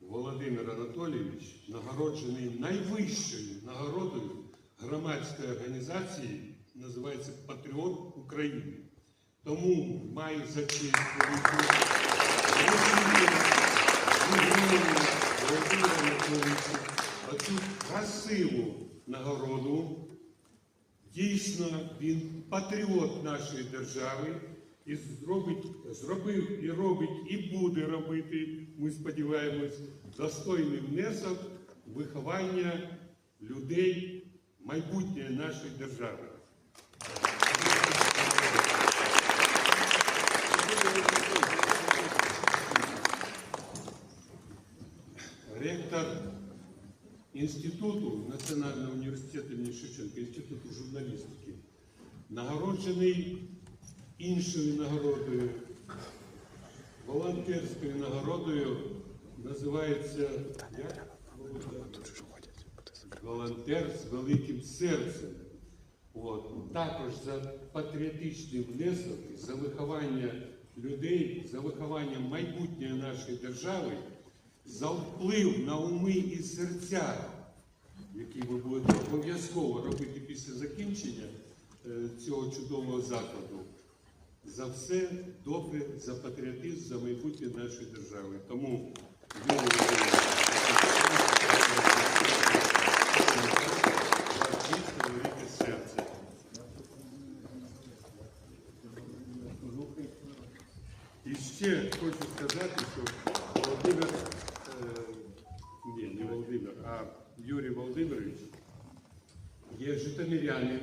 Володимир Анатолійович нагороджений найвищою нагородою громадської організації, називається Патріот України. Тому маю за честь оцю красиву нагороду. Дійсно, він патріот нашої держави і зробить, зробив і робить, і буде робити, ми сподіваємось, достойний внесок виховання людей майбутньої нашої держави. Ректор Інституту Національного університету Шевченка, Інституту журналістики, нагороджений іншою нагородою, волонтерською нагородою, називається? Волонтер з великим серцем. От. Також за патріотичний внесок, за виховання людей, за виховання майбутньої нашої держави, за вплив на уми і серця, які ви будете обов'язково робити після закінчення е, цього чудового закладу. За все добре, за патріотизм, за майбутнє нашої держави. Тому. І ще хочу сказати, що Володимир, е, ні, не Володимир, а Юрій Володимирович є житомирянин.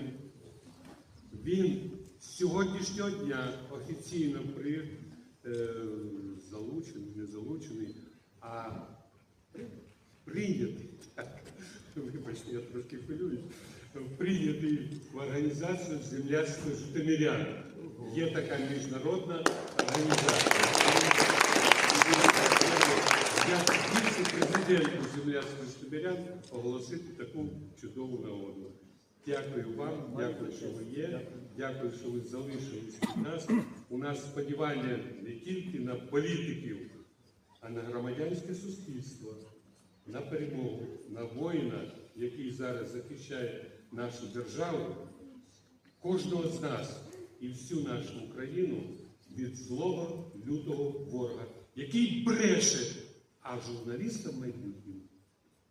Він сьогоднішнього дня офіційно при, е, залучений, не залучений, а прийнятий. Так, Вибачте, я трошки хвилююсь. Прийнятий в організацію земляцтва житомирян. Є така міжнародна організація. Я віце-президенту земляцтва житомирян оголосити таку чудову нагоду. Дякую вам, дякую, що ви є, дякую, що ви залишились від нас. У нас сподівання не тільки на політиків, а на громадянське суспільство, на перемогу, на воїна, який зараз захищає нашу державу, кожного з нас і всю нашу Україну від злого лютого ворога, який бреше, а журналістам майбутнім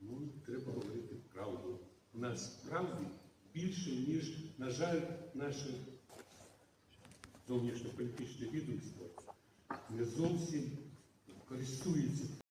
ну, треба говорити правду. У нас правди більше, ніж, на жаль, наше зовнішньополітичне відомство не зовсім користується